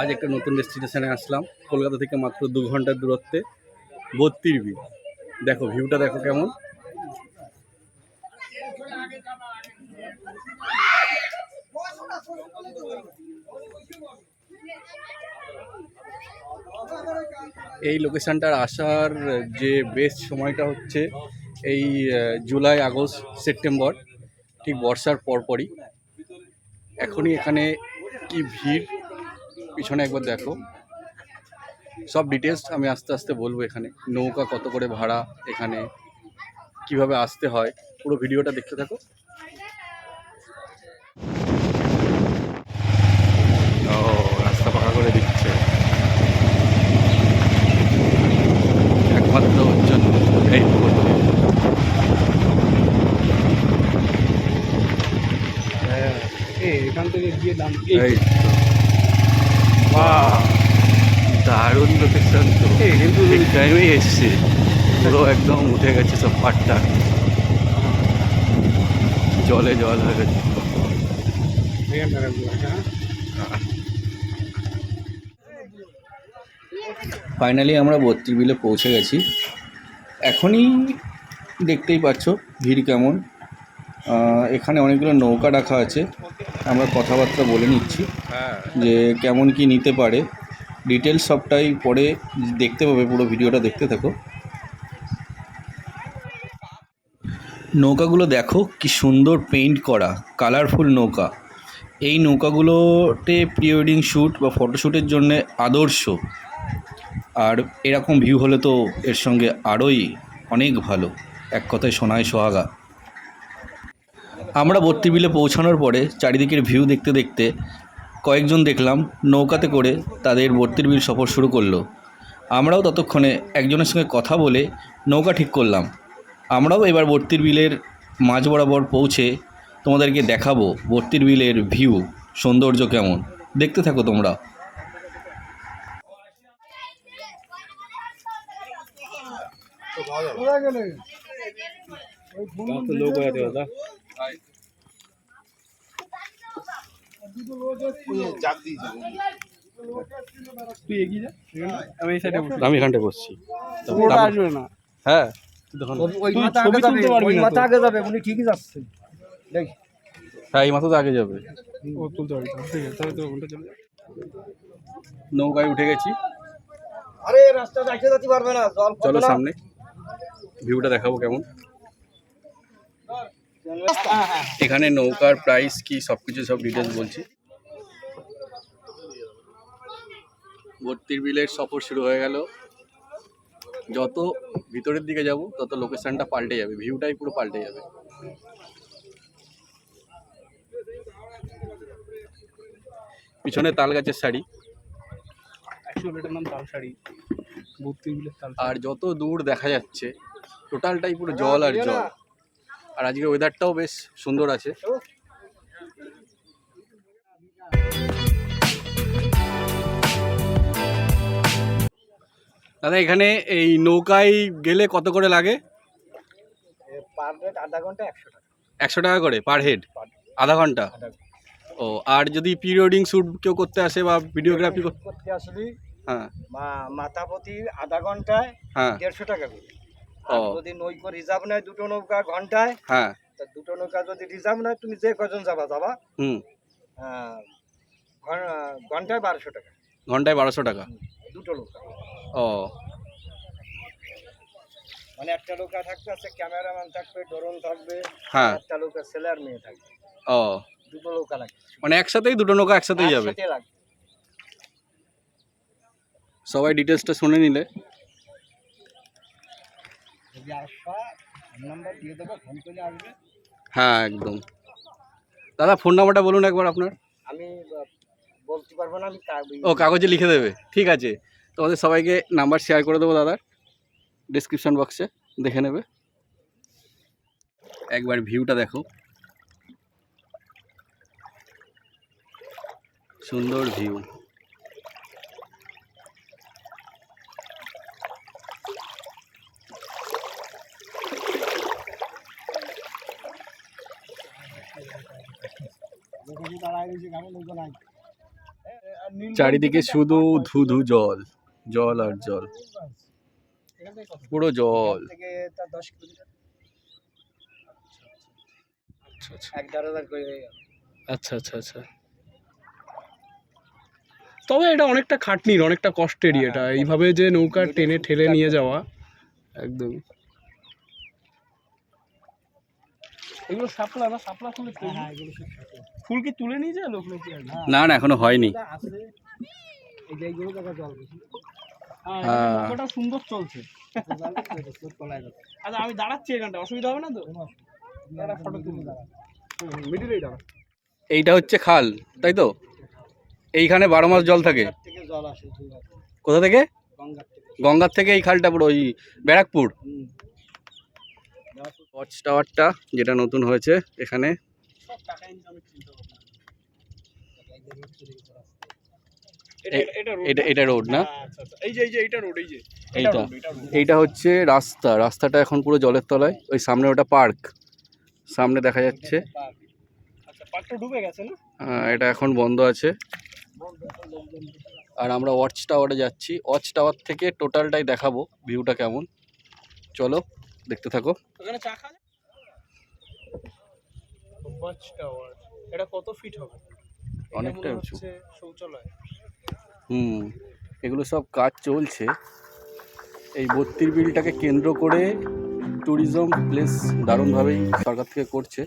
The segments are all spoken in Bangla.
আজ একটা নতুন ডেস্টিনেশনে আসলাম। কলকাতা থেকে মাত্র দু ঘণ্টার দূরত্বে বত্রির ভিউ দেখো ভিউটা দেখো কেমন। এই লোকেশনটার আসার যে বেস্ট সময়টা হচ্ছে এই জুলাই, আগস্ট, সেপ্টেম্বর, ঠিক বর্ষার পরপরই। এখনই এখানে কি ভিড়? পিছনে একবার দেখো। সব ডিটেলস আমি আস্তে আস্তে বলব এখানে। নৌকা কত করে ভাড়া এখানে? কীভাবে আসতে হয়? পুরো ভিডিওটা দেখতে থাকো। রাস্তা পাকা করে দিচ্ছে। একমাত্র জন্য এই পুকুর। এখান থেকে গিয়ে দাম এই দারুণ লোকেশন তো। ঠিক টাইমেই এসছে। পুরো একদম উঠে গেছে সব পাটটা। জলে জল হয়ে গেছে। ফাইনালি আমরা বত্রিশ বিলে পৌঁছে গেছি। এখনই দেখতেই পাচ্ছ ভিড় কেমন। এখানে অনেকগুলো নৌকা রাখা আছে। আমরা কথাবার্তা বলে নিচ্ছি যে কেমন কি নিতে পারে। ডিটেলস সবটাই পরে দেখতে পাবে পুরো ভিডিওটা দেখতে থাকো। নৌকাগুলো দেখো কি সুন্দর পেইন্ট করা কালারফুল নৌকা। এই নৌকাগুলোতে প্রি ওয়েডিং শ্যুট বা ফটোশ্যুটের জন্য আদর্শ। আর এরকম ভিউ হলে তো এর সঙ্গে আরোই অনেক ভালো। এক কথায় সোনায় সোহাগা। আমরা বত্রি বিলে পৌঁছানোর পরে চারিদিকের ভিউ দেখতে দেখতে কয়েকজন দেখলাম নৌকাতে করে তাদের বত্রির বিল সফর শুরু করল। আমরাও ততক্ষণে একজনের সঙ্গে কথা বলে নৌকা ঠিক করলাম। আমরাও এবার বত্রির বিলের মাঝ বরাবর পৌঁছে তোমাদেরকে দেখাবো বত্রির বিলের ভিউ সৌন্দর্য কেমন। দেখতে থাকো তোমরা। লোক হয়ে দাদা তুই এগিয়ে যা আমি এই সাইডে বসে। আমি এখানটায় বসছি। পুরোটা আসবে না। হ্যাঁ। আগে যাবে উনি ঠিকই যাচ্ছে। দেখ। হ্যাঁ এই মাথা তো আগে যাবে। ও তুলতে পারবি ঠিক আছে তাহলে তো ওটা চলে নৌকায় উঠে গেছি। আরে রাস্তা দেখে যেতে পারবে না চলো সামনে। ভিউটা দেখাবো কেমন। এখানে নৌকার প্রাইস কি সব কিছু সব ডিটেলস বলছি। ভর্তির বিলের সফর শুরু হয়ে গেল। যত ভিতরের দিকে যাব তত লোকেশনটা পাল্টে যাবে। ভিউটাই পুরো পাল্টে যাবে। পিছনে তাল গাছের শাড়ি নাম তালসাড়ি বত্রিশ আর যত দূর দেখা যাচ্ছে টোটালটাই পুরো জল আর জল। আর আজকে ওয়েদারটাও বেশ সুন্দর আছে। দাদা এখানে এই নৌকায় গেলে কত করে লাগে? পার আধা ঘণ্টা একশো টাকা। একশো টাকা করে পার হেড আধা ঘণ্টা? ও আর যদি প্রিওয়েডিং শ্যুট কেউ করতে আসে বা ভিডিওগ্রাফি করতে আসলি হ্যাঁ। মা- মাথা প্রতি আধা ঘন্টায় হ্যাঁ। দেড়শো টাকা করে। আর। যদি নৌকো রিজার্ভ নেয় দুটো নৌকা ঘন্টায় হ্যাঁ। তা দুটো নৌকা যদি রিজার্ভ নেয় তুমি যে কজন যাবা যাবা? হুম। ঘন্টায় বারোশো টাকা। ঘন্টায় বারোশো টাকা? দুটো নৌকা। ও। মানে একটা নৌকা থাকবে আছে ক্যামেরাম্যান থাকবে ড্রোন থাকবে হ্যাঁ। একটা নৌকা ছেলে আর মেয়ে থাকবে। ও। দুটো নৌকা লাগবে। মানে একসাথেই দুটো নৌকা একসাথেই যাবে? সবাই ডিটেলসটা শুনে নিলে। যদি আসবা ফোন নাম্বার দিয়ে দেবো ফোন করে আসবে। হ্যাঁ একদম। দাদা ফোন নাম্বারটা বলুন একবার আপনার। আমি বলতে পারব না আমি ও কাগজে লিখে দেবে। ঠিক আছে। তোমাদের সবাইকে নাম্বার শেয়ার করে দেবো দাদার। ডিসক্রিপশন বক্সে দেখে নেবে। একবার ভিউটা দেখো। সুন্দর ভিউ চারিদিকে শুধু ধুধু জল জল আর জল। পুরো জল। আচ্ছা আচ্ছা আচ্ছা। তবে এটা অনেকটা খাটনির, অনেকটা কষ্টেরই এটা। এইভাবে যে নৌকা টেনে ঠেলে নিয়ে যাওয়া, একদম। এগুলো শাপলা না শাপলা ফুল হ্যাঁ থাকে। ফুল কি তুলে নিয়ে যায় লোক নাকি হ্যাঁ, না না এখনও হয়নি। হ্যাঁ, হ্যাঁ। সুন্দর চলছে। আচ্ছা আমি দাঁড়াচ্ছি এখানটা অসুবিধা হবে না তো? ফটো তুলে মিডিলেই দাঁড়া। এইটা হচ্ছে খাল তাই তো? এইখানে বারো মাস জল থাকে। গঙ্গার থেকে জল আসে দুবার। কোথা থেকে? গঙ্গার থেকে। এই খালটা পুরো ওই ব্যারাকপুর? ওয়াচ টাওয়ারটা যেটা নতুন হয়েছে এখানে। এটা এটা রোড না? হ্যাঁ, এই যে এই যে এইটা রোড এই যে। এইটা। হচ্ছে রাস্তা। রাস্তাটা এখন পুরো জলের তলায়। ওই সামনে ওটা পার্ক। সামনে দেখা যাচ্ছে। আচ্ছা আহ, এটা এখন বন্ধ আছে। আর আমরা ওয়াচ টাওয়ারে যাচ্ছি। ওয়াচ টাওয়ার থেকে টোটালটাই দেখাবো। ভিউটা কেমন? চলো। দেখতে থাকো। ওখানে চা খাওয়া ওয়াচ টাওয়ার। এটা কত ফিট হবে? অনেকটা উঁচু। হচ্ছে শৌচালয়। হুম এগুলো সব কাজ চলছে। এই বত্রির বিলটাকে কেন্দ্র করে ট্যুরিজম প্লেস দারুণভাবেই সরকার থেকে করছে।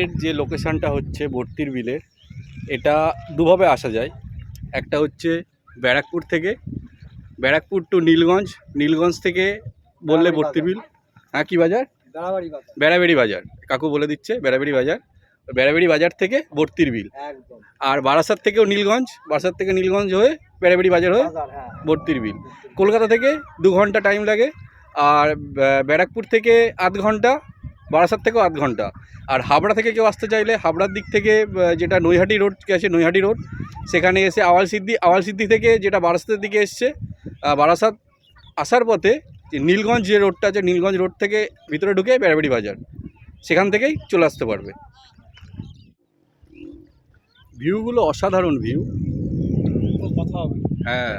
এর যে লোকেশানটা হচ্ছে ভর্তির বিলের এটা দুভাবে আসা যায়। একটা হচ্ছে ব্যারাকপুর থেকে ব্যারাকপুর টু নীলগঞ্জ নীলগঞ্জ থেকে বললে ভর্তির বিল। হ্যাঁ কী বাজার। বেড়াবেড়ি বাজার। কাকু বলে দিচ্ছে বেড়াবেড়ি বাজার। বেড়াবেড়ি বাজার থেকে ভর্তির বিল। আর বারাসাত থেকেও নীলগঞ্জ বারাসাত থেকে নীলগঞ্জ হয়ে বেড়াবেড়ি বাজার হয়ে হ্যাঁ। ভর্তির বিল। কলকাতা থেকে দু ঘণ্টা টাইম লাগে। আর ব্যা- ব্যারাকপুর থেকে আধ ঘণ্টা বারাসাত থেকেও আধ ঘণ্টা। আর হাবড়া থেকে কেউ আসতে চাইলে হাবড়ার দিক থেকে যেটা নৈহাটি রোড গেছে নৈহাটি রোড সেখানে এসে আওয়াল সিদ্ধি আওয়াল সিদ্ধি থেকে যেটা বারাসাতের দিকে এসছে বারাসাত আসার পথে যে নীলগঞ্জ যে রোডটা আছে নীলগঞ্জ রোড থেকে ভিতরে ঢুকে বেড়াবেড়ি বাজার। সেখান থেকেই চলে আসতে পারবে। ভিউগুলো অসাধারণ ভিউ। কথা হবে। হ্যাঁ।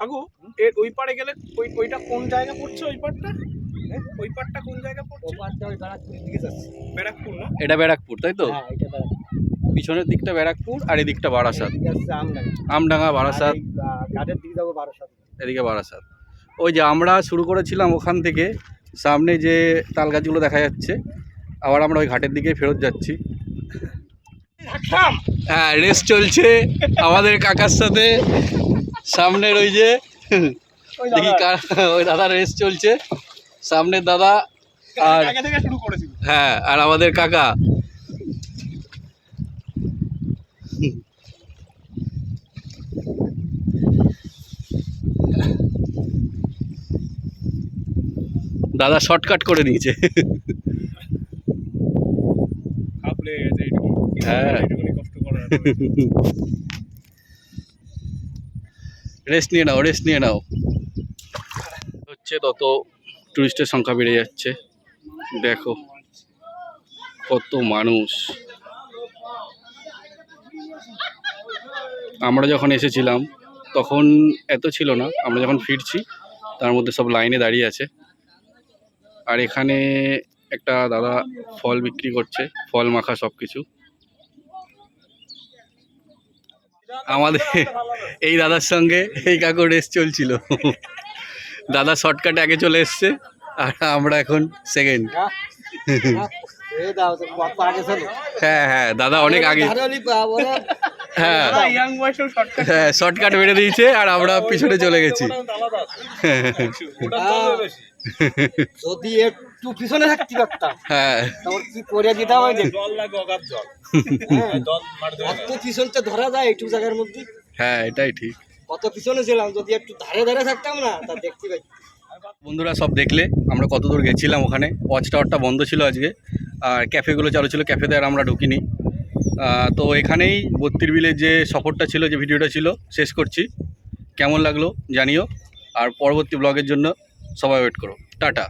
কাকু এর ওই পারে গেলে ওই ওইটা কোন জায়গা পড়ছে ওই পারটা ওই পারটা কোন জায়গা পড়ছে? ওই ব্যারাকপুরের দিকে যাচ্ছে। ব্যারাকপুর না? এটা ব্যারাকপুর তাই তো? হ্যাঁ, এটা ব্যারাকপুর। পিছনের দিকটা ব্যারাকপুর আর এদিকটা বারাসাত। আমডাঙ্গা। বারাসাত। আর ঘাটের দিকে যাব বারাসাত। এদিকে বারাসাত। ওই যে আমরা শুরু করেছিলাম ওখান থেকে সামনে যে তাল গাছগুলো দেখা যাচ্ছে আবার আমরা ওই ঘাটের দিকে ফেরত যাচ্ছি। হ্যাঁ রেস চলছে আমাদের কাকার সাথে। সামনের ওই যে ওই দেখি কার ওই দাদার রেস চলছে। সামনের দাদা আর হ্যাঁ আর আমাদের কাকা। দাদা শর্টকাট করে হাফ লেগে হ্যাঁ। রেস্ট নিয়ে নাও রেস্ট নিয়ে নাও। হচ্ছে তত টুরিস্টের সংখ্যা বেড়ে যাচ্ছে। দেখো, কত মানুষ। আমরা যখন এসেছিলাম, তখন এত ছিল না, আমরা যখন ফিরছি, তার মধ্যে সব লাইনে দাঁড়িয়ে আছে। আর এখানে একটা দাদা ফল বিক্রি করছে, ফল মাখা সব কিছু আমাদের এই দাদার সঙ্গে এই কাকু রেস চলছিল। দাদা শর্টকাটে আগে চলে এসছে আর আমরা এখন সেকেন্ড হ্যাঁ? হ্যাঁ? হ্যাঁ হ্যাঁ দাদা অনেক আগে হ্যাঁ ইয়াং হ্যাঁ শর্টকাট মেরে দিয়েছে আর আমরা পিছনে চলে গেছি হ্যাঁ। যদি একটু পিছনে থাকতে পারতাম হ্যাঁ তখন কি করে দিতাম ওই জল লাগে অগাধ জল হ্যাঁ, পিছনটা ধরা যায় একটু জায়গার মধ্যে হ্যাঁ এটাই ঠিক কত পিছনে ছিলাম, যদি একটু ধারে ধারে থাকতাম না, তা দেখতে পাই। বন্ধুরা সব দেখলে, আমরা কত দূর গেছিলাম ওখানে। ওয়াচ টাওয়ারটা বন্ধ ছিল আজকে, আর ক্যাফেগুলো চালু ছিল, ক্যাফেতে আর আমরা ঢুকিনি। তো এখানেই বত্রির বিলের যে সফরটা ছিল, যে ভিডিওটা ছিল, শেষ করছি। কেমন লাগল জানিও, আর পরবর্তী ব্লগের জন্য সবাই ওয়েট করো। টাটা।